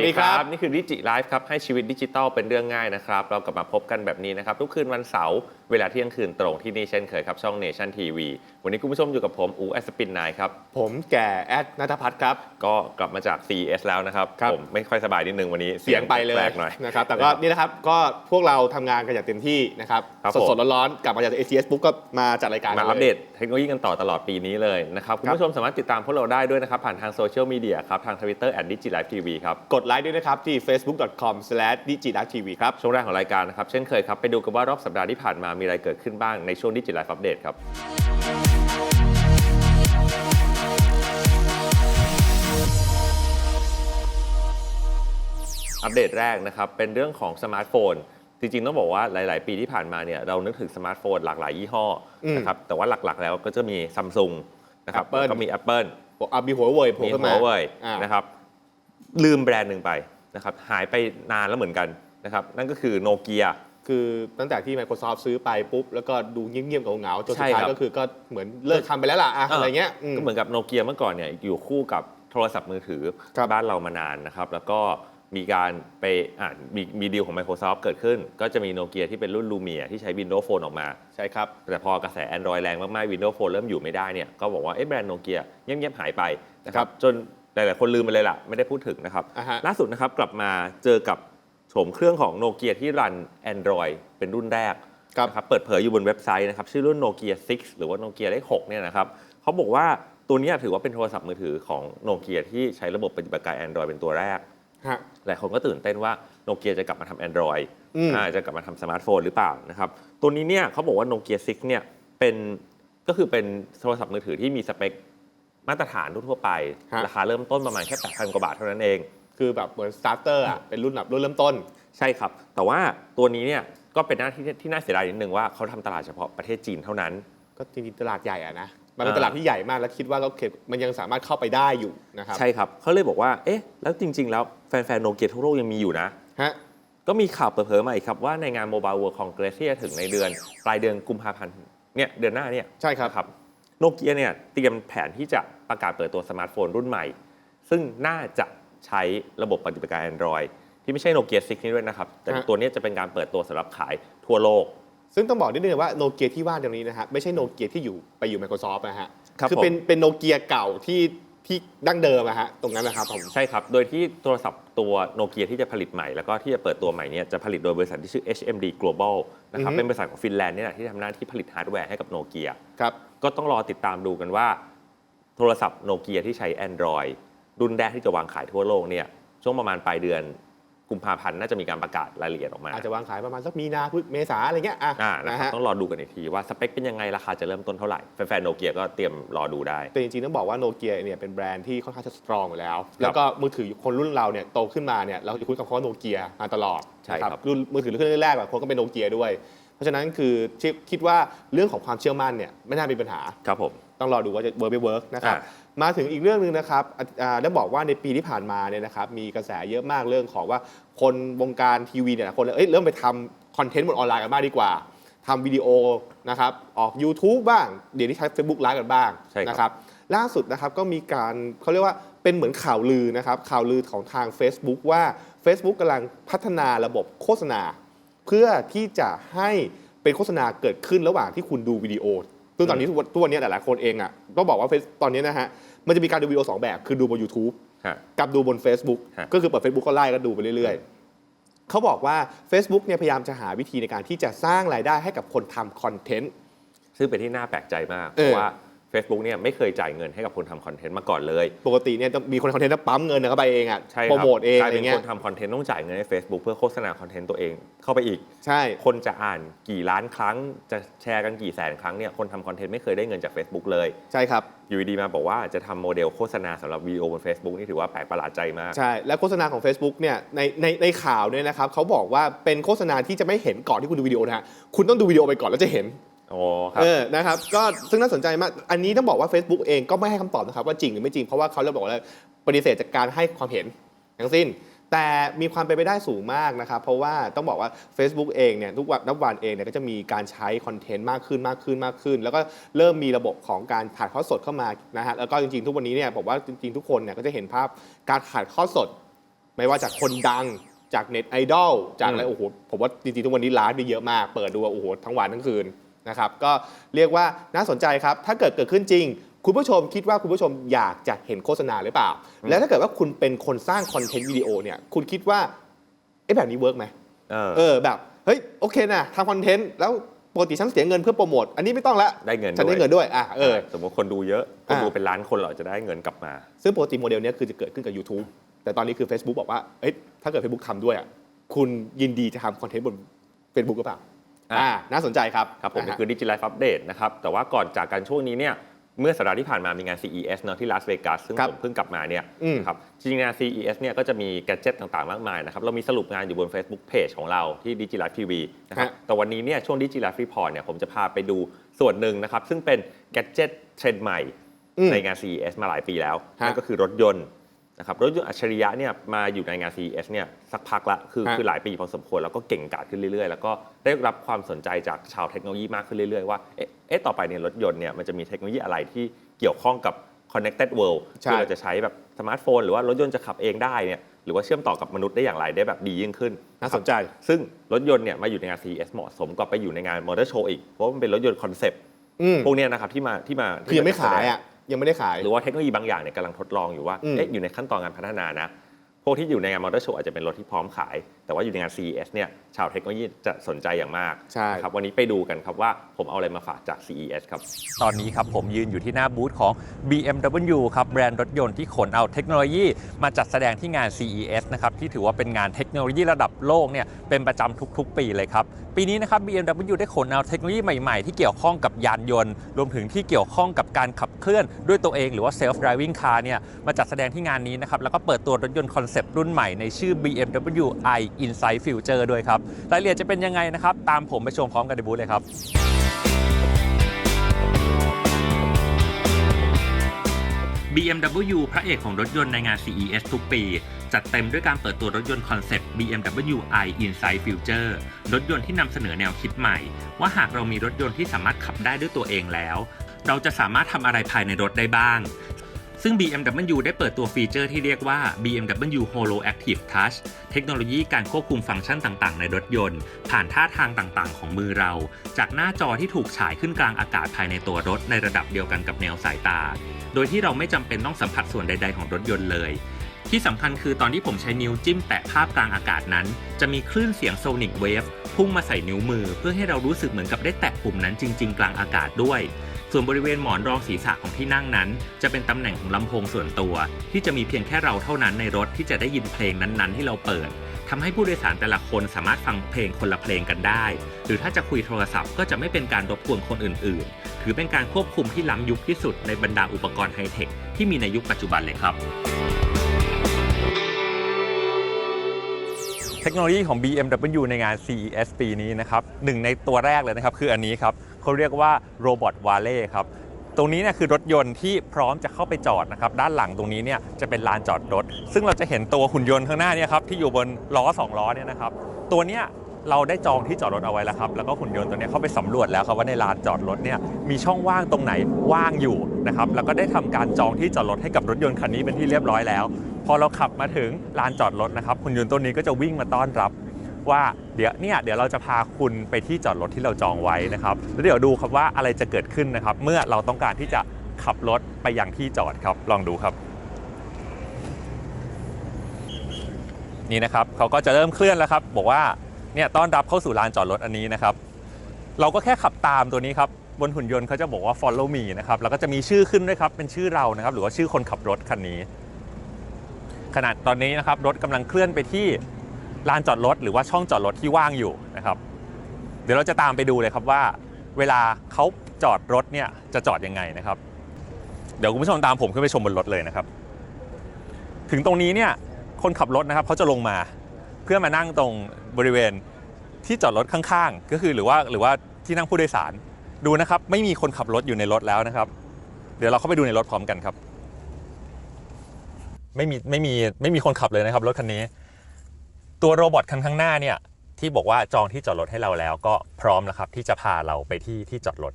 วัสดีครับ นี่คือดิจิไลฟ์ครับ ให้ชีวิตดิจิทัลเป็นเรื่องง่ายนะครับ เรากลับมาพบกันแบบนี้นะครับ ทุกคืนวันเสาร์เวลาเที่ยงคืนตรงที่นี่เช่นเคยครับ ช่องเนชั่นทีวีวันนี้คุณผู้ชมอยู่กับผม อูแอสปินนายครับ ผมแก่แอดนัทพัฒน์ครับ ก็กลับมาจาก CES แล้วนะครับครับผมไม่ค่อยสบายนิดนึงวันนี้เสียงไปเลยแปลกๆหน่อยนะครับแต่ก็นี่นะครับก็พวกเราทำงานกันอย่างเต็มที่นะครับครับสผมดๆร้อนๆกลับมาจาก ACS ปุ๊บก็มาจัดรายการมาลยอัปเดตเทคโนโลยีกันต่อตลอดปีนี้เลยนะครับคุณผู้ชมสามารถติดตามพวกเราได้ด้วยนะครับผ่านทางโซเชียลมีเดียครับทาง Twitter at digilivetv ครับกดไลค์ด้วยนะครับ ที่ facebook.com/digitv ครับ ช่วงแรกของรายการนะครับ เช่นเคยครับ ไปดูกันว่ารอบสัปดาห์ที่ผ่านมามีอะไรเกิดขึ้นบ้างในช่วงดิจิไลฟ์อัปเดตครับอัปเดตแรกนะครับ เป็นเรื่องของสมาร์ทโฟน จริงๆ ต้องบอกว่าหลาย ๆ ปีที่ผ่านมาเนี่ยเรานึกถึงสมาร์ทโฟนหลากหลายยี่ห้ออมนะครับแต่ว่าหลักๆ แล้วก็จะมีซัมซุงนะครับ Apple ก็มี Apple อะมีหัวเว่ยโผล่มีขึ้นหัมาวเว่ยอ่านะครับ ลืมแบรนด์หนึ่งไปนะครับหายไปนานแล้วเหมือนกันนะครับนั่นก็คือโนเกีย คือตั้งแต่ที่ Microsoft ซื้อไปปุ๊บ แล้วก็ดูเงียบๆเหงาๆจนสุดใช่ท้ายครับ ก็คือก็เหมือนเลิกทำไปแล้วล่ะอะอะไรเงี้ยอืม ก็เหมือนกับโนเกียเมื่อก่อนเนี่ยอยู่คู่กับโทรศัพท์มือถือครับบ้านเรามานานนะครับ แล้วก็มีการไปอ่ามีมีดีลของ Microsoft เกิดขึ้น ก็จะมีโนเกียที่เป็นรุ่นลูเมียที่ใช้ Windows Phone ออกมา ใช่ครับ แต่พอกระแส Android แรงมาก ๆ Windows Phone เริ่มอยู่ไม่ได้เนี่ยก็บอกว่าเอ๊ะแบรนด์โนเกียเงียบๆหายไปนะคครัรับบจน หลายๆคนลืมไปเลยล่ะ ไม่ได้พูดถึงนะครับ อ่าฮะ ล่าสุดนะครับกลับมาเจอกับโฉมเครื่องของโนเกียที่รัน Android เป็นรุ่นแรกครับ นะครับเปิดเผยอยู่บนเว็บไซต์นะครับ ชื่อรุ่นโนเกีย6หรือว่าโนเกียเลข6เนี่ยนะครับเขาบอกว่าตัวเนี้ยถือว่าเป็นโทรศัพท์มือถือของโนเกียที่ใช้ระบบปฏิบัติการ Android เป็นตัวแรก ฮะ หลายคนก็ตื่นเต้นว่าโนเกียจะกลับมาทำ Android อืม อ่าจะกลับมาทำสมาร์ทโฟนหรือเปล่านะครับ ตัวนี้เนี่ยเขาบอกว่าโนเกีย6เนี่ยเป็นก็คือเป็นโทรศัพท์มือถือที่มีสเปค มาตรฐานทั่วๆไป ฮะ ราคาเริ่มต้นประมาณแค่8,000กว่าบาทเท่านั้นเอง คือแบบเหมือนสตาร์เตอร์อะเป็นรุ่นแบบรุ่นเริ่มต้น ใช่ครับ แต่ว่าตัวนี้เนี่ยก็เป็นหน้าที่ที่น่าเสียดายนิดนึงว่าเขาทำตลาดเฉพาะประเทศจีนเท่านั้น ก็จริงๆตลาดใหญ่อะนะ มันเป็นอ่า ตลาดที่ใหญ่มากแล้วคิดว่าก็เก็บมันยังสามารถเข้าไปได้อยู่นะครับใช่ครับเขาเลยบอกว่า เอ๊ะ แล้วจริง ๆ แล้วแฟนๆโนเกียทั่วโลกยังมีอยู่นะ ฮะก็มีข่าวเปิดเผยมาอีกครับ ว่าในงาน Mobile World Congress ที่จะถึงในเดือน ปลายเดือนกุมภาพันธ์เนี่ยเดือนหน้าเนี่ยใช่ครับ นะครับ โนเกียเนี่ยเตรียมแผนที่จะประกาศเปิดตัวสมาร์ทโฟนรุ่นใหม่ ซึ่งน่าจะใช้ระบบปฏิบัติการ Android ที่ไม่ใช่โนเกีย6นี้ด้วยนะครับ แต่ฮะตัวเนี้ยจะเป็นการเปิดตัวสำหรับขายทั่วโลก ซึ่งต้องบอกนิดนึงว่าโนเกียที่ว่าตรงนี้นะฮะไม่ใช่โนเกียที่อยู่ไปอยู่ Microsoft นะฮะครับอเป็นเป็นโนเกียเก่าที่ที่ดั้งเดิมอะฮะตรงนั้นนะครับผมใช่ครับ โดยที่โทรศัพท์ตัวโนเกียที่จะผลิตใหม่ แล้วก็ที่จะเปิดตัวใหม่เนี่ยจะผลิตโดยบริษัทที่ชื่อ HMD Global นะครับอือฮึเป็นบริษัทของฟินแลนด์นี่แหละที่ทำหน้าที่ผลิตฮาร์ดแวร์ให้กับโนเกียครับ ก็ต้องรอติดตามดูกันว่า โทรศัพท์โนเกียที่ใช้ Android รุ่นแรกที่จะวางขายทั่วโลกเนี่ยช่วงประมาณปลายเดือนกุมภาพันธ์น่าจะมีการประกาศรายละเอียดออกมา อาจจะวางขายประมาณสักมีนาพฤษเมษาอะไรเงี้ยอะอ่านะนะครับฮะต้องรอดูกันอีกทีว่าสเปคเป็นยังไงราคาจะเริ่มต้นเท่าไหร่ แฟนๆโนเกียก็เตรียมรอดูได้ แต่จริงๆต้องบอกว่าโนเกียเนี่ยเป็นแบรนด์ที่ค่อนข้างจะสตรองอยู่แล้ว แล้วก็มือถือคนรุ่นเราเนี่ยโตขึ้นมาเนี่ยเราจะคุ้นกับคำว่าโนเกียมาตลอดใช่ครับนะรุ่นมือถือรุ่นแรกๆแบบคนก็เป็นโนเกียด้วยเพ ราะฉะนั้นคือคิดว่าเรื่องของความเชื่อมั่นเนี่ยไม่น่ามีปัญหาครับผมต้องรอดูว่าจะเวิร์กไม่เวิร์กนะครับอ่ามาถึงอีกเรื่องหนึ่งนะครับอ่าอ่าได้บอกว่าในปีที่ผ่านมาเนี่ยนะครับมีกระแสเยอะมากเรื่องของว่าคนวงการทีวีเนี่ยคนเอ้ยเริ่มไปทำคอนเทนต์บนออนไลน์กันมากดีกว่าทำวิดีโอนะครับออก YouTube บ้าง เดี๋ยวนี้ใช้ Facebook ไลฟ์กันบ้างใช่ครับนะครับล่าสุดนะครับก็มีการเขาเรียกว่าเป็นเหมือนข่าวลือนะครับข่าวลือของทาง Facebook ว่า Facebook กำลังพัฒนาระบบโฆษณา เพื่อที่จะให้เป็นโฆษณาเกิดขึ้นระหว่างที่คุณดูวิดีโอซึ่งตอนนี้ทุกวันทุกวันนี้หลายๆคนเองอะต้องบอกว่า Face- ตอนนี้นะฮะมันจะมีการดูวิดีโอสองแบบ คือดูบน YouTube ฮะ กับดูบน Facebook ฮะ ก็คือเปิด Facebook ก็ไล่ก็ดูไปเรื่อยๆ เขาบอกว่า Facebook เนี่ยพยายามจะหาวิธีในการที่จะสร้างรายได้ให้กับคนทำคอนเทนต์ ซึ่งเป็นที่น่าแปลกใจมาก เพเออราะว่า Facebook เนี่ยไม่เคยจ่ายเงินให้กับคนทำคอนเทนต์มาก่อนเลย ปกติเนี่ยต้องมีคนคอนเทนต์แล้วปั๊มเงินเข้าไปเองอะใช่คโปรรับโมทเองกลาอะยไรเป็นเงี้คยนทำคอนเทนต์ต้องจ่ายเงินให้ Facebook เพื่อโฆษณาคอนเทนต์ตัวเองเข้าไปอีก ใช่ คนจะอ่านกี่ล้านครั้งจะแชร์กันกี่แสนครั้งเนี่ยคนทำคอนเทนต์ไม่เคยได้เงินจาก Facebook เลย ใช่ครับ อยู่ดีๆมาบอกว่าจะทำโมเดลโฆษณาสำหรับวิดีโอบน Facebook นี่ถือว่าแปลกประหลาดใจมาก ใช่ และโฆษณาของ Facebook เนี่ยในในในข่าวเนี่ยนะครับเขาบอกว่าเป็นโฆษณาที่จะไม่เห็นก่อนที่คุณดูวิดีโอนะฮะคุณต้องดูวิดีโอไปก่อนแล้วจะเห็น โอ้ครับ เออนะครับก็ซึ่งน่าสนใจมาก อันนี้ต้องบอกว่า Facebook เองก็ไม่ให้คำตอบนะครับว่าจริงหรือไม่จริง เพราะว่าเขาเริ่มบอกว่าปฏิเสธจากการให้ความเห็นทั้งสิ้น แต่มีความเป็นไปได้สูงมากนะครับ เพราะว่าต้องบอกว่า Facebook เองเนี่ยทุกวันนับวันเองเนี่ยก็จะมีการใช้คอนเทนต์มากขึ้นมากขึ้นมากขึ้น แล้วก็เริ่มมีระบบของการถ่ายทอดสดเข้ามานะฮะแล้วก็จริงๆ ทุกวันนี้เนี่ยผมว่าจริงๆทุกคนเนี่ยก็จะเห็นภาพการถ่ายทอดสด ไม่ว่าจากคนดังจากเน็ตไอดอลจากอะไรโอ้โหผมว่าจริงๆทุกวันนี้ไลฟ์มีเยอะมาก เปิดดูโอ้โหทั้งวันทั้งคืน นะครับก็เรียกว่าน่าสนใจครับ ถ้าเกิดเกิดขึ้นจริง คุณผู้ชมคิดว่าคุณผู้ชมอยากจะเห็นโฆษณาหรือเปล่า แล้วถ้าเกิดว่าคุณเป็นคนสร้างคอนเทนต์วิดีโอเนี่ยคุณคิดว่าเอ๊ะแบบนี้เวิร์กไหมเออ เออแบบเฮ้ยโอเคนะทำคอนเทนต์แล้วปกติฉันเสียเงินเพื่อโปรโมทอันนี้ไม่ต้องละได้เงินฉันได้ด้วย เงินด้วยอะเออ สมมติคนดูเยอะคนอ่าดูเป็นล้านคนเราจะได้เงินกลับมา ซึ่งปกติโมเดลเนี้ยคือจะเกิดขึ้นกับ YouTube แต่ตอนนี้คือ Facebook บอกว่าเอ้ยถ้าเกิด Facebook ทำด้วยอะคุณยินดีจะทำคอนเทนต์บน Facebook หรือเปล่า อะอ่าน่าสนใจครับครับผมนะนี่ฮะคือดิจิ l ล f e อัปเดตนะครับแต่ว่าก่อนจากกันช่วงนี้เนี่ยเมื่อสัปดาห์ที่ผ่านมามีงาน CES เนอะที่ลาสเวกัสซึ่งครับผมเพิ่งกลับมาเนี่ยอืมครับจริงๆงาน CES เนี่ยก็จะมีแกดเจิตต่างๆ มากมายนะครับเรามีสรุปงานอยู่บน Facebook Page ของเราที่ d i g i l i f e TV นะครับฮะแต่วันนี้เนี่ยช่วง d i g i l i f e Report เนี่ยผมจะพาไปดูส่วนหนึ่งนะครับซึ่งเป็นแกดเจิตเทรนด์ใหม่อืมในงาน CES มาหลายปีแล้วฮะนั่นก็คือรถยนต์ นะครับรถยนต์อัจฉริยะเนี่ยมาอยู่ในงาน CES เนี่ยสักพักละคือฮะคือหลายปีพอสมควรแล้วก็เก่งกาจขึ้นเรื่อยๆ แล้วก็ได้รับความสนใจจากชาวเทคโนโลยีมากขึ้นเรื่อยๆ ว่าเอ๊ะเอ๊ะต่อไปเนี่ยรถยนต์เนี่ยมันจะมีเทคโนโลยีอะไรที่เกี่ยวข้องกับ connected world ใช่ที่เราจะใช้แบบสมาร์ทโฟนหรือว่ารถยนต์จะขับเองได้เนี่ยหรือว่าเชื่อมต่อกับมนุษย์ได้อย่างไรได้แบบดียิ่งขึ้นน่าสนใจ ซึ่งรถยนต์เนี่ยมาอยู่ในงาน CES เหมาะสมกว่าไปอยู่ในงานมอเตอร์โชว์อีกเพราะว่ามันเป็นรถยนต์คอนเซปต์อืมพวกเนี้ยนะครับที่มาที่มาคือยังไม่ขายอะ ยังไม่ได้ขาย หรือว่าเทคโนโลยีบางอย่างเนี่ยกำลังทดลองอยู่ว่าอืมเอ๊ะอยู่ในขั้นตอนการพัฒนานะ พวกที่อยู่ในงานมอเตอร์โชว์อาจจะเป็นรถที่พร้อมขาย แต่ว่าอยู่ในงาน CES เนี่ยชาวเทคโนโลยีจะสนใจอย่างมากใช่ครับวันนี้ไปดูกันครับว่าผมเอาอะไรมาฝากจาก CES ครับ ตอนนี้ครับผมยืนอยู่ที่หน้าบูธของ BMW ครับแบรนด์รถยนต์ที่ขนเอาเทคโนโลยี มาจัดแสดงที่งาน CES นะครับที่ถือว่าเป็นงานเทคโนโลยีระดับโลกเนี่ยเป็นประจำทุก ๆ ปีเลยครับ ปีนี้นะครับ BMW ได้ขนเอาเทคโนโลยีใหม่ๆ ที่เกี่ยวข้องกับยานยนต์ รวมถึงที่เกี่ยวข้องกับการขับเคลื่อนด้วยตัวเองหรือว่า self driving car เนี่ยมาจัดแสดงที่งานนี้นะครับแล้วก็เปิดตัวรถยนต์คอนเซปต์รุ่นใหม่ในชื่อ BMW i Insight Future ด้วยครับ รายละเอียดจะเป็นยังไงนะครับ ตามผมไปชมพร้อมกันในบูธเลยครับ BMW พระเอกของรถยนต์ในงาน CES ทุกปี จัดเต็มด้วยการเปิดตัวรถยนต์คอนเซปต์ BMW i Insight Future รถยนต์ที่นำเสนอแนวคิดใหม่ ว่าหากเรามีรถยนต์ที่สามารถขับได้ด้วยตัวเองแล้ว เราจะสามารถทำอะไรภายในรถได้บ้าง ซึ่ง BMW ได้เปิดตัวฟีเจอร์ที่เรียกว่า BMW Holo Active Touch เทคโนโลยีการควบคุมฟังก์ชันต่างๆ ในรถยนต์ ผ่านท่าทางต่างๆ ของมือเรา จากหน้าจอที่ถูกฉายขึ้นกลางอากาศภายในตัวรถในระดับเดียวกันกับแนวสายตา โดยที่เราไม่จำเป็นต้องสัมผัสส่วนใด ๆ ของรถยนต์เลยที่สำคัญคือตอนที่ผมใช้นิ้วจิ้มแตะภาพกลางอากาศนั้น จะมีคลื่นเสียงโซนิกเวฟพุ่งมาใส่นิ้วมือ เพื่อให้เรารู้สึกเหมือนกับได้แตะปุ่มนั้นจริง ๆ กลางอากาศด้วย ส่วนบริเวณหมอนรองศีรษะของที่นั่งนั้น จะเป็นตำแหน่งของลำโพงส่วนตัว ที่จะมีเพียงแค่เราเท่านั้นในรถที่จะได้ยินเพลงนั้นๆ ที่เราเปิดทำให้ผู้โดยสารแต่ละคนสามารถฟังเพลงคนละเพลงกันได้ หรือถ้าจะคุยโทรศัพท์ก็จะไม่เป็นการรบกวนคนอื่นๆ ถือเป็นการควบคุมที่ล้ำยุคที่สุดในบรรดาอุปกรณ์ไฮเทคที่มีในยุคปัจจุบันเลยครับ เทคโนโลยีของ BMW ในงาน CES ปีนี้นะครับหนึ่งในตัวแรกเลยนะครับคืออันนี้ครับ เขาเรียกว่าโรบอทวาเล่ครับตรงนี้เนี่ยคือรถยนต์ที่พร้อมจะเข้าไปจอดนะครับด้านหลังตรงนี้เนี่ยจะเป็นลานจอดรถ ซึ่งเราจะเห็นตัวหุ่นยนต์ข้างหน้าเนี่ยครับที่อยู่บนล้อสองล้อเนี่ยนะครับตัวเนี้ยเราได้จองที่จอดรถเอาไว้แล้วครับ แล้วก็หุ่นยนต์ตัวนี้เข้าไปสำรวจแล้วครับว่าในลานจอดรถเนี่ยมีช่องว่างตรงไหนว่างอยู่นะครับ แล้วก็ได้ทำการจองที่จอดรถให้กับรถยนต์คันนี้เป็นที่เรียบร้อยแล้ว พอเราขับมาถึงลานจอดรถนะครับหุ่นยนต์ตัวนี้ก็จะวิ่งมาต้อนรับ ว่าเดี๋ยวเนี่ยเดี๋ยวเราจะพาคุณไปที่จอดรถที่เราจองไว้นะครับแล้วเดี๋ยวดูครับว่าอะไรจะเกิดขึ้นนะครับ เมื่อเราต้องการที่จะขับรถไปยังที่จอดครับ ลองดูครับ นี่นะครับเขาก็จะเริ่มเคลื่อนแล้วครับ บอกว่าเนี่ยต้อนรับเข้าสู่ลานจอดรถอันนี้นะครับ เราก็แค่ขับตามตัวนี้ครับบนหุ่นยนต์เขาจะบอกว่า follow me นะครับ แล้วก็จะมีชื่อขึ้นด้วยครับ เป็นชื่อเรานะครับ หรือว่าชื่อคนขับรถคันนี้ ขนาดตอนนี้นะครับ รถกำลังเคลื่อนไปที่ ลานจอดรถหรือว่าช่องจอดรถที่ว่างอยู่นะครับ เดี๋ยวเราจะตามไปดูเลยครับว่า เวลาเขาจอดรถเนี่ยจะจอดยังไงนะครับ เดี๋ยวคุณผู้ชมตามผมขึ้นไปชมบนรถเลยนะครับ ถึงตรงนี้เนี่ยคนขับรถนะครับเขาจะลงมาเพื่อมานั่งตรงบริเวณที่จอดรถข้างๆ ก็คือหรือว่าหรือว่าที่นั่งผู้โดยสารดูนะครับไม่มีคนขับรถอยู่ในรถแล้วนะครับ เดี๋ยวเราเข้าไปดูในรถพร้อมกันครับ ไม่มีไม่มีไม่มีคนขับเลยนะครับรถคันนี้ ตัวโรบอทคันข้างหน้าเนี่ยที่บอกว่าจองที่จอดรถให้เราแล้วก็พร้อมแล้วครับที่จะพาเราไปที่ที่จอดรถ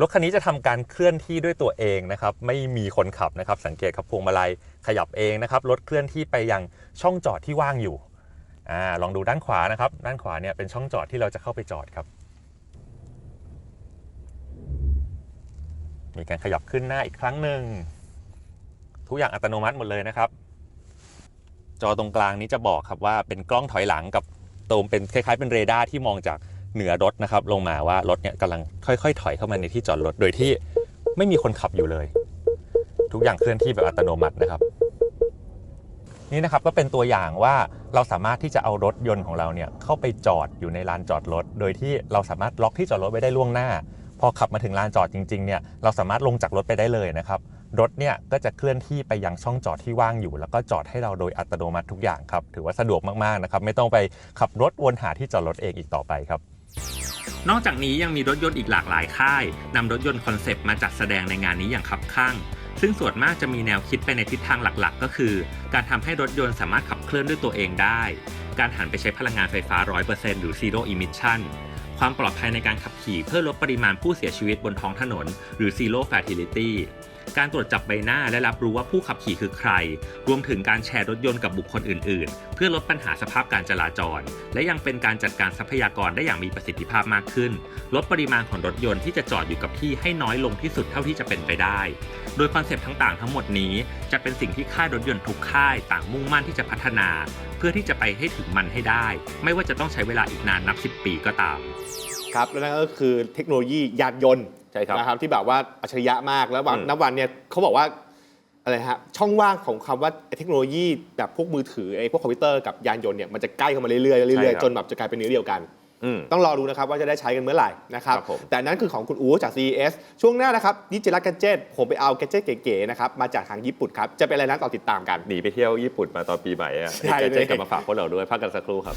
รถคันนี้จะทำการเคลื่อนที่ด้วยตัวเองนะครับไม่มีคนขับนะครับสังเกตครับพวงมาลัยขยับเองนะครับรถเคลื่อนที่ไปยังช่องจอดที่ว่างอยู่อ่าลองดูด้านขวานะครับ ด้านขวาเนี่ยเป็นช่องจอดที่เราจะเข้าไปจอดครับ มีการขยับขึ้นหน้าอีกครั้งหนึ่งทุกอย่างอัตโนมัติหมดเลยนะครับ จอตรงกลางนี้จะบอกครับว่าเป็นกล้องถอยหลังกับตรงเป็นคล้ายๆเป็นเรดาร์ที่มองจากเหนือรถนะครับลงมาว่ารถเนี่ยกำลังค่อยๆ ถอยเข้ามาในที่จอดรถโดยที่ไม่มีคนขับอยู่เลย ทุกอย่างเคลื่อนที่แบบอัตโนมัตินะครับ นี่นะครับก็เป็นตัวอย่างว่าเราสามารถที่จะเอารถยนต์ของเราเนี่ยเข้าไปจอดอยู่ในลานจอดรถ โดยที่เราสามารถล็อกที่จอดรถไว้ได้ล่วงหน้า พอขับมาถึงลานจอดจริงๆเนี่ยเราสามารถลงจากรถไปได้เลยนะครับ รถเนี่ยก็จะเคลื่อนที่ไปยังช่องจอดที่ว่างอยู่ แล้วก็จอดให้เราโดยอัตโนมัติทุกอย่างครับ ถือว่าสะดวกมากๆนะครับ ไม่ต้องไปขับรถวนหาที่จอดรถเองอีกต่อไปครับ นอกจากนี้ยังมีรถยนต์อีกหลากหลายค่ายนำรถยนต์คอนเซปต์มาจัดแสดงในงานนี้อย่างคับข้างซึ่งส่วนมากจะมีแนวคิดไปในทิศทางหลักๆ ก็คือ การทำให้รถยนต์สามารถขับเคลื่อนด้วยตัวเองได้ การหันไปใช้พลังงานไฟฟ้า 100%หรือ zero emission ความปลอดภัยในการขับขี่เพื่อลดปริมาณผู้เสียชีวิตบนท้องถนน หรือ zero fatality การตรวจจับใบหน้าและรับรู้ว่าผู้ขับขี่คือใคร รวมถึงการแชร์รถยนต์กับบุคคลอื่น ๆ เพื่อลดปัญหาสภาพการจราจร และยังเป็นการจัดการทรัพยากรได้อย่างมีประสิทธิภาพมากขึ้น ลดปริมาณของรถยนต์ที่จะจอดอยู่กับที่ให้น้อยลงที่สุดเท่าที่จะเป็นไปได้ โดยคอนเซปต์ต่างๆ ทั้งหมดนี้จะเป็นสิ่งที่ค่ายรถยนต์ทุกค่ายต่างมุ่งมั่นที่จะพัฒนา เพื่อที่จะไปให้ถึงมันให้ได้ ไม่ว่าจะต้องใช้เวลาอีกนานนับ 10 ปีก็ตาม ครับและนั่นก็คือเทคโนโลยียานยนต์ใช่ครับ นะครับที่แบบว่าอัจฉริยะมากแล้ววันอืม นับวันเนี่ยเขาบอกว่าอะไรฮะช่องว่างของคำว่าเทคโนโลยีแบบพวกมือถือไอ้พวกคอมพิวเตอร์กับยานยนต์เนี่ยมันจะใกล้เข้ามาเรื่อยๆเรื่อยใช่ครับๆจนแบบจะกลายเป็นเนื้อเดียวกัน อืม ต้องรอดูนะครับว่าจะได้ใช้กันเมื่อไหร่นะครับ ครับผม แต่นั้นคือของคุณอู๋จาก CES ช่วงหน้านะครับดิจิทัลแกจเจ็ตผมไปเอาแกจเจ็ตเก๋ๆนะครับมาจากทางญี่ปุ่นครับ จะเป็นอะไรนั้นต่อติดตามกัน หนีไปเที่ยวญี่ปุ่นมาตอนปีใหม่อะใช่เดี๋ยวเลย จะกลับมาฝากพวกเราด้วยพักกันสักครู่ครับ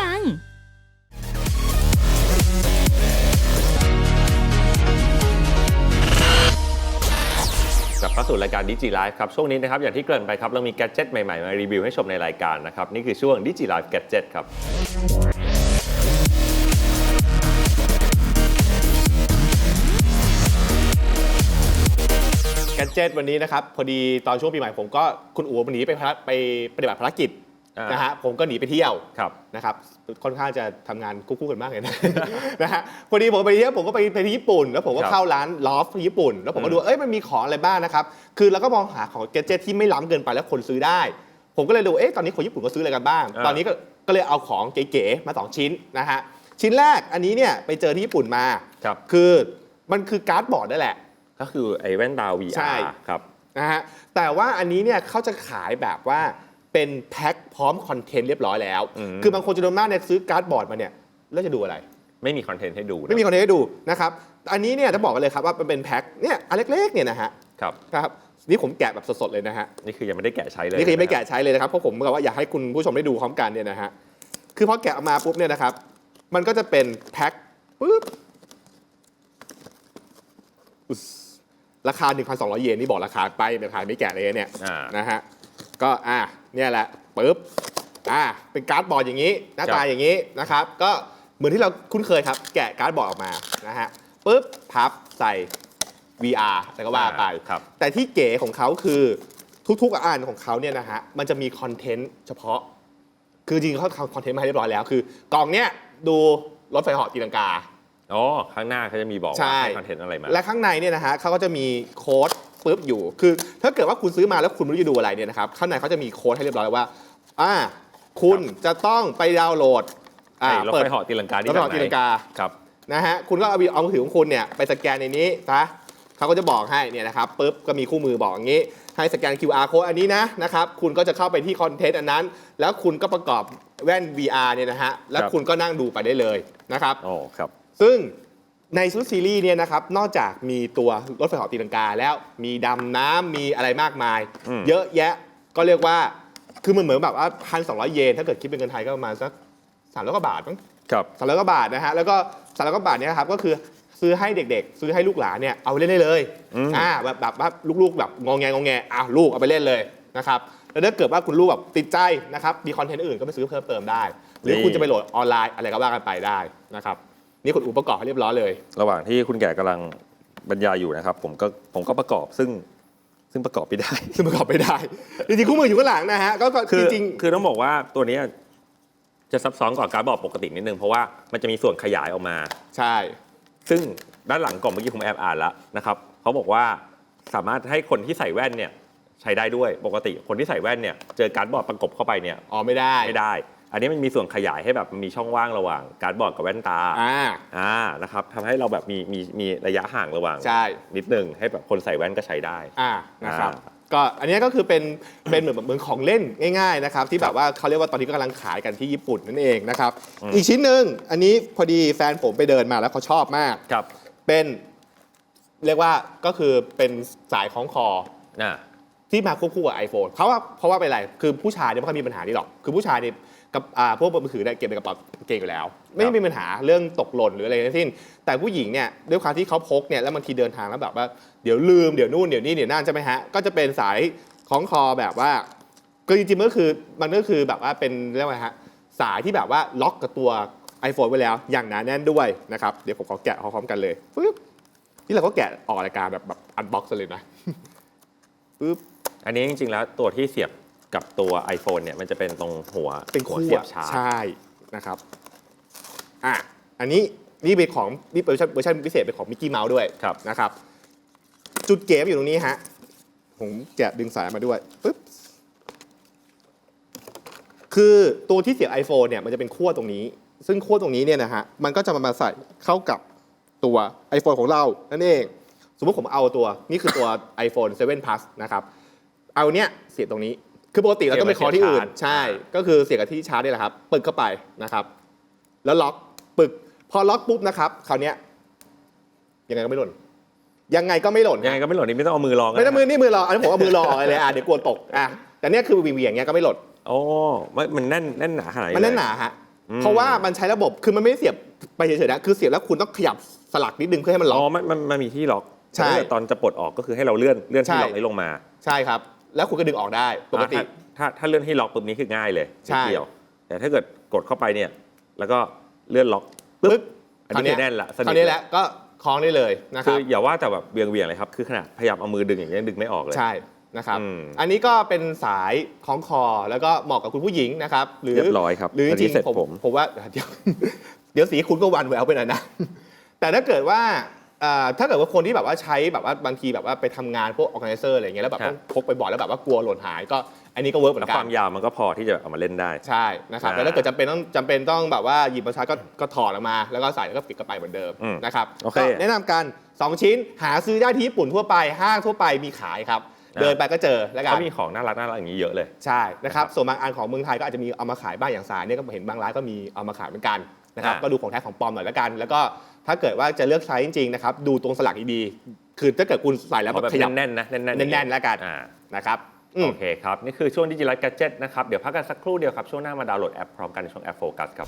ู่ รายการดิจิไลฟ์ครับ ช่วงนี้นะครับ อย่างที่เกริ่นไปครับ เรามีแกดเจิตใหม่ๆ มารีวิวให้ชมในรายการนะครับ นี่คือช่วงดิจิไลฟ์แกดเจิตครับแกจเจ็ตวันนี้นะครับ พอดีตอนช่วงปีใหม่ผมก็คุณอู๋หนีไปภาไปปฏิบัติภารกิจ นนะฮะผมก็หนีไปเที่ยวครับนะครับค่อนข้างจะทำงานคู่ๆกันมากเลยนะนะฮะพอดีผมไปเที่ยวผมก็ไปไปที่ญี่ปุ่น แล้วผมก็ครับเข้าร้านลอฟที่ญี่ปุ่น แล้วผมก็ดูว่าเอ้ยมันมีของอะไรบ้างนะครับคือเราก็มองหาของแกจเจ็ตที่ไม่ล้ำเกินไปแล้วคนซื้อได้ ผมก็เลยดูเอ๊ะตอนนี้คนญี่ปุ่นก็ซื้ออะไรกันบ้างอ่าตอนนี้ก็ก็เลยเอาของเก๋ๆมาสองชิ้นนะฮะชิ้นแรกอันนี้เนี่ยไปเจอที่ญี่ปุ่นมาครับคือมันคือการ์ดบอร์ดนั่นแหละ ก็คือไอ้แว่นตาใช่ VR ครับนะฮะแต่ว่าอันนี้เนี่ยเขาจะขายแบบว่า เป็นแพ็คพร้อมคอนเทนต์เรียบร้อยแล้ว อืม คือบางคนจะโดนมากเนี่ยซื้อการ์ดบอร์ดมาเนี่ยแล้วจะดูอะไร ไม่มีคอนเทนต์ให้ดูนะไม่มีคอนเทนต์ให้ดูนะครับ อันนี้เนี่ยจะบอกกันเลยครับว่ามันเป็นแพ็คเนี่ยอันเล็กๆเนี่ยนะฮะครับครับนี่ผมแกะแบบสดๆเลยนะฮะ นี่คือยังไม่ได้แกะใช้เลยนี่คือยังไม่ะแกะใช้เลยนะครับเพราะผมแบบว่าอยากให้คุณผู้ชมได้ดูพร้อมกันเนี่ยนะฮะคือพอแกะออกมาปุ๊บเนี่ยนะครับ มันก็จะเป็นแพ็คปุ๊บอุ๊สราคา 1,200 เยนนี่บอกราคาไปราคาไม่แกะเลยเนี่ยอ่านะฮะ ก็อะเนี่ยแหละปึ๊บอ่าเป็นการ์ดบอร์ดอย่างนี้หน้าตาครับอย่างนี้นะครับ ก็เหมือนที่เราคุ้นเคยครับ แกะการ์ดบอร์ดออกมานะฮะปุ๊บพับใส่ VR แล้วก็ว่าไป ครับ แต่ที่เก๋ของเขาคือทุกๆอันของเขาเนี่ยนะฮะมันจะมีคอนเทนต์เฉพาะ คือจริงๆเขาทำคอนเทนต์มาให้เรียบร้อยแล้ว คือกล่องเนี้ยดูรถไฟเหาะตีลังกา อ๋อ ข้างหน้าเขาจะมีบอกใช่ว่าให้คอนเทนต์อะไรมา และข้างในเนี่ยนะฮะเขาก็จะมีโค้ดปุ๊บอยู่ คือ ถ้าเกิดว่าคุณซื้อมาแล้วคุณไม่รู้จะดูอะไรเนี่ยนะครับข้างในเขาจะมีโค้ดให้เรียบร้อยว่าอ่าคุณจะต้องไปดาวน์โหลดอ่าไอ้รถเปิดไฟเหาะตีลังการถนี่ไฟเหาะตีลังกาครับนะฮะคุณก็เอาเอามือถือของคุณเนี่ยไปสแกนในนี้ซะเขาก็จะบอกให้เนี่ยนะครับปุ๊บก็มีคู่มือบอกอย่างนี้ ให้สแกน QR code อันนี้นะนะครับคุณก็จะเข้าไปที่คอนเทนต์อันนั้น แล้วคุณก็ประกอบแว่น VR เนี่ยนะฮะแล้วครับคุณก็นั่งดูไปได้เลยนะครับอ๋อครับซึ่ง ในชุดซีรีส์เนี่ยนะครับนอกจากมีตัวรถไฟเหาะตีลังกาแล้วมีดำน้ำมีอะไรมากมาย อืม เยอะแยะก็เรียกว่า คือมันเหมือนแบบว่าพันสองเยน ถ้าเกิดคิดเป็นเงินไทยก็ประมาณสักสามร้อยกว่าบาทมั้ง ครับ สามร้อยกว่าบาทนะฮะแล้วก็สามร้อยกว่าบาทเนี่ยครับก็คือซื้อให้เด็กๆ ซื้อให้ลูกหลานเนี่ยเอาไปเล่นได้เลยอืมอ่าแบบแบบว่าลูกๆแบบงองแงงองแงอ้าวลูกเอาไปเล่นเลยนะครับแล้วถ้าเกิดว่าคุณลูกแบบติดใจนะครับมีคอนเทนต์อื่นก็ไปซื้อเพิ่มเติมได้ หรือคุณจะไปโหลดออนไลน์อะไรก็ว่ากันไปได้นะครับ นี่คุณอุปประกอบให้เรียบร้อยเลย ระหว่างที่คุณแก่กำลังบรรยายอยู่นะครับ ผมก็ผมก็ประกอบซึ่งซึ่งประกอบไม่ได้ ซึ่งประกอบไม่ได้จริงๆคู่มืออยู่ข้างหลังนะฮะก็ก็คือจริงคือต้องบอกว่าตัวเนี้ยจะซับซ้อนกว่าการดบอร์ดปกตินิดนึงเพราะว่ามันจะมีส่วนขยายออกมา ๆใช่ ซึ่งด้านหลังกล่องเมื่อกี้ผมแอบอ่านแล้วนะครับเขาบอกว่าสามารถให้คนที่ใส่แว่นเนี่ยใช้ได้ด้วยปกติคนที่ใส่แว่นเนี่ยเจอการ์ดบอร์ดประกบเข้าไปเนี่ยอ๋อไม่ได้ ไม่ได้ อันนี้มันมีส่วนขยายให้แบบมีช่องว่างระหว่างการ์ดบอร์ดกับแว่นตาอ่าอ่านะครับทำให้เราแบบมีมีมีระยะห่างระหว่างใช่ นิดนึงให้แบบคนใส่แว่นก็ใช้ได้ อ่านะครับอ่าก็อันนี้ก็คือเป็นเป็นเหมือนเหมือนของเล่นง่ายๆนะครับที่แบบว่าเขาเรียกว่าตอนนี้ก็กำลังขายกันที่ญี่ปุ่นนั่นเองนะครับอีกชิ้นหนึ่งอันนี้พอดีแฟนผมไปเดินมาแล้วเขาชอบมาก ครับเป็นเรียกว่าก็คือเป็นสายคล้องคอ อ่า ที่มาควบคู่กับ iPhone เขาว่าเพราะว่าเป็นอะไร คือผู้ชายเนี่ยไม่ค่อยมีปัญหานี้หรอก คือผู้ชายเนี่ย กับอ่าพวกมือถือเนี่ยเก็บในกระเป๋ากางเกงอยู่แล้ว ไม่ได้มีปัญหาเรื่องตกหล่นหรืออะไรทั้งสิ้น แต่ผู้หญิงเนี่ยด้วยความที่เขาพกเนี่ยแล้วบางทีเดินทางแล้วแบบว่าเดี๋ยวลืมเดี๋ยวนู่นเดี๋ยวนี่เดี๋ยวนั่นใช่ไหมฮะก็จะเป็นสายคล้องคอแบบว่าก็จริงๆมันก็คือมันก็คือแบบว่าเป็นเรียกว่าไงฮะสายที่แบบว่าล็อกกับตัว iPhone ไว้แล้วอย่างหนาแน่นด้วยนะครับเดี๋ยวผมขอแกะพร้อมๆกันเลยปึ๊บที่เราก็แกะออกรายการแบบแบบอันบ็อกซ์เลยนะปึ๊บอันนี้จริงๆแล้วตัวที่เสียบ กับตัว iPhone เนี่ยมันจะเป็นตรงหัวเป็นหัวคู่เสียบอะชาร์จ ใช่นะครับอะอันนี้นี่เป็นของนี่เป็นเวอร์ชันเวอร์ชันพิเศษเป็นของมิกกี้เมาส์ด้วยครับ นะครับ จุดเก๋อยู่ตรงนี้ฮะผมแกะดึงสายมาด้วยปึ๊บคือตัวที่เสียบ iPhone เนี่ยมันจะเป็นขั้วตรงนี้ ซึ่งขั้วตรงนี้เนี่ยนะฮะมันก็จะมามาใส่เข้ากับตัว iPhone ของเรานั่นเอง สมมติผมเอาตัวนี่คือตัว iPhone 7 Plus นะครับ เอาเนี้ยเสียบตรงนี้ คือปกติเราต้องไปคอที่อื่น ใช่ ก็คือเสียบกับที่ชาร์จนี่แหละครับ ปึกเข้าไปนะครับ แล้วล็อกปึก พอล็อกปุ๊บนะครับ คราวเนี้ยยังไงก็ไม่หล่น ยังไงก็ไม่หล่น ยังไงก็ไม่หล่นนี่ไม่ต้องเอามือลองไม่ต้องมือนะนี่มือรออันนี้ผมเอามือรอเลยอะเดี๋ยวกลัวตกอะแต่เนี้ยคือวิ่งๆอย่างเงี้ยก็ไม่หล่นโอ้ไม่มันแน่นแน่นหนาขนาดนี้มันแน่นเลยหนาฮะอืมเพราะว่ามันใช้ระบบคือมันไม่ได้เสียบไปเฉยๆนะคือเสียบแล้วคุณต้องขยับสลักนิดนึงเพื่อให้มันล็อ๋ออกมันมันมันมีที่ล็อกใช่แต่ถ้าเกิดตอนจะปลดออกก็คือให้เราเลื่อนเลื่อนที่ใช่ล็อกนี้ลงมา ใช่ครับ แล้วคุณก็ดึงออกได้ปกติอ่าถ้าถ้าถ้าเลื่อนที่ล็อกปุ๊บนี้คือง่ายเลยใช่นิดเดียว แต่ถ้าเกิดกดเข้าไปเนี่ย แล้วก็เลื่อนล็อกปึ๊บอันนี้คือแน่นละสคนิราวทนี้แหละก็คล้องได้เลยนะคคืรัอบอย่าว่าแต่แบบเวียงเวียงๆเลยครับคือขนาดพยายามเอามือดึงอย่างเงี้ยดึงไม่ออกเลยใช่นะครับอืมอันนี้ก็เป็นสายคล้องคอแล้วก็เหมาะกับคุณผู้หญิงนะครับ หรือเรียบร้อยครับหรือจอันนี้ริงเสร็จๆผมผมผมว่าเดี๋ยวเดี๋ยวสีคุณก็วันแหววไปหน่อยนะแต่ถ้าเกิดว่าอ่า ถ้าเกิดว่าคนที่แบบว่าใช้แบบว่าบางทีแบบว่าไปทำงานพวก organizer อะไรเงี้ยแล้วแบบต้องพกไปบ่อยแล้วแบบว่ากลัวหล่นหายก็อันนี้ก็เวิร์กเหมือแล้วนกัคนวามยาวมันก็พอที่จะเอามาเล่นได้ใช่นะครับอ่าแต่ถ้าเกิดจำเป็นต้องจำเป็นต้องแบบว่าหยิบมาใช้ก็ก็ถอดออกมา แล้วก็ใส่แล้วก็ปิดกระไปเหมือนเดิมอืมนะครับโอเคก็แนะนำกัน 2 ชิ้นหาซื้อได้ที่ญี่ปุ่นทั่วไปห้างทั่วไปมีขายครับอ่าเดินไปก็เจอแล้วกันเขามีของน่ารักน่ารักอย่างนี้เยอะเลยใช่นะครับส่วนบางอันของเมืองไทยก็อาจจะมีเอามาขายบ้างอย่างสายเนี่ยก็เห็นบางร้านก็มีเอามาขายเหมือนกันนะครับอ่าก็ดูของแท้ของปลอมหน่อยแล้วกัน แล้วก็ ถ้าเกิดว่าจะเลือกใช้จริงๆนะครับดูตรงสลักดีๆคือถ้าเกิดคุณใส่แล้วเอาแบบขยับแน่นๆนะแน่นๆแน่นๆแล้วกันอ่า นะครับอืม โอเคครับ นี่คือช่วงดิจิ t a ล g a d g e t นะครับ เดี๋ยวพักกันสักครู่เดียวครับ ช่วงหน้ามาดาวน์โหลดแอปพร้อมกันในช่วงแอปโฟกัสครับ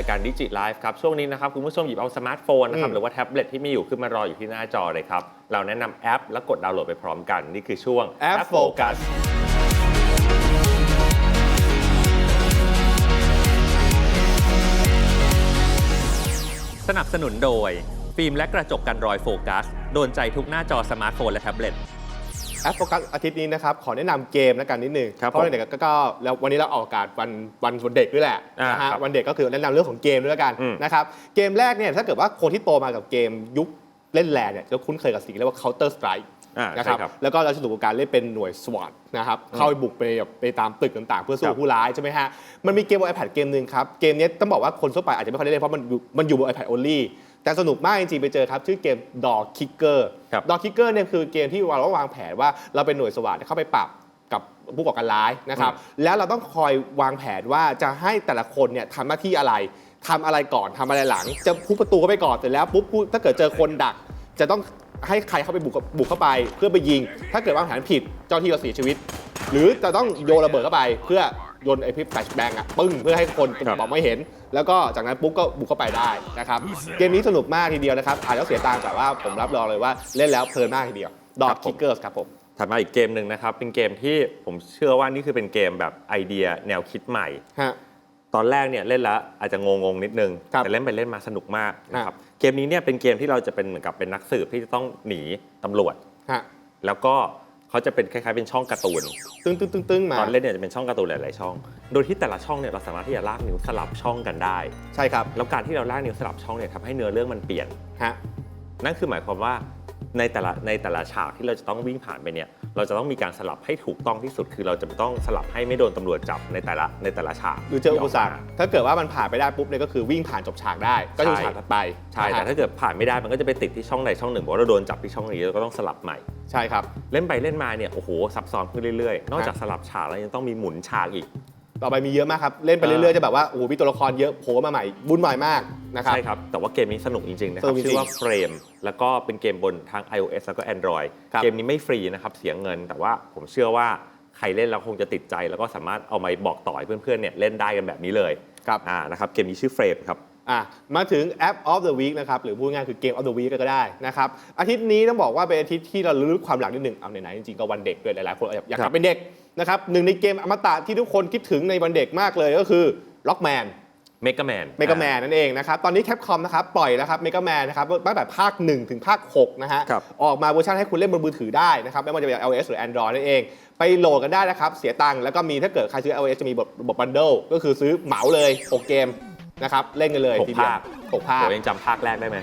รายการดิจิไลฟ์ครับช่วงนี้นะครับคุณผู้ชมหยิบเอาสมาร์ทโฟนนะครับอืมหรือว่าแท็บเล็ตที่มีอยู่ขึ้นมารออยู่ที่หน้าจอเลยครับเราแนะนำแอปแล้วกดดาวน์โหลดไปพร้อมกัน นี่คือช่วงแอปโฟกัสสนับสนุนโดย ฟิล์มและกระจกกันรอยโฟกัส โดนใจทุกหน้าจอสมาร์ทโฟนและแท็บเล็ต แอปโฟกัสอาทิตย์นี้นะครับ ขอแนะนำเกมแล้วกันนิดนึง ครับเพราะเด็กก็ก็แล้ววันนี้เราออกอากาศวันวันวันเด็กด้วยแหละอ่านะฮะครับวันเด็กก็คือแนะนำเรื่องของเกมด้วยแล้วกันอืม นะครับ เกมแรกเนี่ยถ้าเกิดว่าคนที่โตมากับเกมยุคเล่นแลนเนี่ยจะคุ้นเคยกับสิ่งที่เรียกว่า Counter Strike อ่านะคใช่รับ ครับแล้วก็เราจะถูกกับการเล่นเป็นหน่วย SWAT นะครับ เข้าไปบุกไปแบบไปตามตึกต่างๆ เพื่อสู้ครับผู้ร้ายใช่ไหมฮะ มันมีเกมบน iPad เกมหนึ่งครับ เกมนี้ต้องบอกว่าคนทั่วไปอาจจะไม่ค่อยได้เล่นเพราะมันอยู่มันอยู่บน iPad only แต่สนุกมากจริงๆไปเจอครับชื่อเกม Dog Kicker ครับ Dog Kicker เนี่ยคือเกมที่เราต้องวางแผนว่าเราเป็นหน่วยสวัสดเข้าไปปรับกับผู้ก่อการร้ายนะครับแล้วเราต้องคอยวางแผนว่าจะให้แต่ละคนเนี่ยทำหน้าที่อะไรทำอะไรก่อนทำอะไรหลัง จะพุบประตูเข้าไปก่อนเสร็จแล้วปุ๊บผู้ถ้าเกิดเจอคนดัก จะต้องให้ใครเข้าไปบุกบุกเข้าไป เพื่อไปยิง ถ้าเกิดวางแผนผิดเจ้าที่เราเสียชีวิต หรือจะต้องโยนระเบิดเข้าไปเพื่อโยนไอ้พิษแฟลชแบงอะปึ้งเพื่อให้คนครับบอกไม่เห็น แล้วก็จากนั้นปุ๊บก็บุกเข้าไปได้นะครับ เกมนี้สนุกมากทีเดียวนะครับ อาจจะเสียตังค์แต่ว่าผมรับรองเลยว่าเล่นแล้วเพลินมากทีเดียวดอครัทบผมคิกเกอร์สครับผมถัดมาอีกเกมหนึ่งนะครับ เป็นเกมที่ผมเชื่อว่านี่คือเป็นเกมแบบไอเดียแนวคิดใหม่ฮะตอนแรกเนี่ยเล่นแล้วอาจจะงงๆนิดนึงครับแต่เล่นไปเล่นมาสนุกมากนะครับอ่เกมนี้เนี่ยเป็นเกมที่เราจะเป็นเหมือนกับเป็นนักสืบที่จะต้องหนีตำรวจฮะแล้วก็ เขาจะเป็นคล้ายๆเป็นช่องการ์ตูนตึ้งตึ้งตึ้งตึ้งมาตอนเล่นเนี่ยจะเป็นช่องการ์ตูนหลายๆช่อง โดยที่แต่ละช่องเนี่ยเราสามารถที่จะลากนิ้วสลับช่องกันได้ ใช่ครับ แล้วการที่เราลากนิ้วสลับช่องเนี่ยทำให้เนื้อเรื่องมันเปลี่ยนฮะนั่นคือหมายความว่า ในแต่ละในแต่ละฉากที่เราจะต้องวิ่งผ่านไปเนี่ย เราจะต้องมีการสลับให้ถูกต้องที่สุด คือเราจะต้องสลับให้ไม่โดนตำรวจจับในแต่ละในแต่ละฉากหรือเจออุปสรรคที่กมาถ้าเกิดว่ามันผ่านไปได้ปุ๊บเนี่ยก็คือวิ่งผ่านจบฉากได้ ก็จะใช่ฉากถัดไปใช่แต่นะฮะถ้าเกิดผ่านไม่ได้มันก็จะไปติดที่ช่องใดช่องหนึ่งบอกว่าเราโดนจับที่ช่องนี้เราก็ต้องสลับใหม่ใช่ครับเล่นไปเล่นมาเนี่ยโอ้โหซับซ้อนขึ้นเรื่อยๆ นอกจากสลับฉากแล้วยังต้องมีหมุนฉากอีก ต่อไปมีเยอะมากครับ เล่นไปเรื่อยๆ จะแบบว่า โอ้โหมีตัวละครเยอะโผล่มาใหม่ บุญใหม่มากนะครับ ใช่ครับ แต่ว่าเกมนี้สนุกจริง ๆ นะคสรันุบกจริงๆชื่อว่าเฟรมแล้วก็เป็นเกมบนทาง iOS แล้วก็ Android ครับเกมนี้ไม่ฟรีนะครับ เสียเงิน แต่ว่าผมเชื่อว่าใครเล่นแล้วคงจะติดใจ แล้วก็สามารถเอามาบอกต่อให้เพื่อนๆเนี่ยเล่นได้กันแบบนี้เลยครับอ่านะครับเกมนี้ชื่อเฟรมครับอะมาถึงแอป of the week นะครับ หรือพูดง่ายๆคือเกม of the week ก็ได้นะครับ อาทิตย์นี้ต้องบอกว่าเป็นอาทิตย์ที่เราลึกความหลังนิดหนึ่งเอาไหนๆจริงๆก็วันเด็กด้วยหลายๆคนอยากอยากกครัลับบเป็นเด็กนะครับหนึ่งในเกมอมตะที่ทุกคนคิดถึงในวันเด็กมากเลยก็คือ Rockman เมก a แมนเมกาแมนนั่นเองนะครับ ตอนนี้แคปคอมนะครับ ปล่อยแล้วครับเมกาแมนนะครับตั้งแต่ภาค 1 ถึงภาค 6 นะฮะครับออกมาเวอร์ชันให้คุณเล่นบนมือถือได้นะครับ ไม่ว่าจะเป็น iOS หรือ Android นั่นเอง ไปโหลดกันได้นะครับ เสียตังค์แล้วก็มีถ้าเกิดใครซื้อ iOS จะมีระบบบันเดิลก็คือซื้อเหมาเลย 6 เกมนะครับ เล่นกันเลยหกทีเดียวภาคหกภาคผมยังจำภาคแรกได้ไหม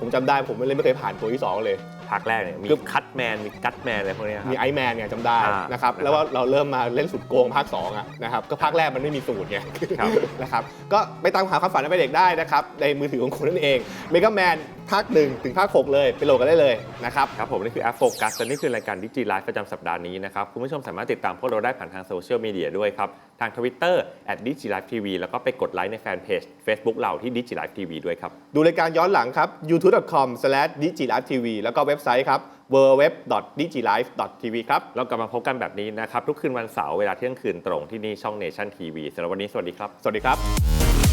ผมจำได้ผมไม่เล่นไม่เคยผ่านตัวที่ 2 เลย ภาคแรกเนี่ยมีคือคัตแมนมีกัตแมนอะไรพวกเนี้ยครับ มีไอแมนเนี่ยจำได้อ่านะครับนะครับ แล้วว่าเราเริ่มมาเล่นสุดโกงภาค2อะนะครับ ก็ภาคแรกมันไม่มีสูตรไงครับ นะครับ ก็ไปตามหาความฝันในวัยเด็กได้นะครับ ในมือถือของคุณนั่นเองเมกาแมน ภาค1ถึงภาค 6 เลยไปโหลดกันได้เลยนะครับ ครับผมนี่คือแอปโฟกัสและนี่คือรายการดิจิไลฟ์ประจำสัปดาห์นี้นะครับ คุณผู้ชมสามารถติดตามพวกเราได้ผ่านทางโซเชียลมีเดียด้วยครับ ทาง Twitter d i g i l i f e TV แล้วก็ไปกดไลค์ในแฟนเพจ Facebook เราที่ d i g i l i f e TV ด้วยครับ ดูรายการย้อนหลังครับ youtube.com/digilivetv แล้วก็เว็บไซต์ครับ www.digilife.tv ครับเรากลับมาพบกันแบบนี้นะครับทุกคืนวันเสาร์เวลาเที่ยงคืนตรงที่นี่ช่อง Nation TV สำหรับวันนี้สวัสดีครับ สวัสดีครับ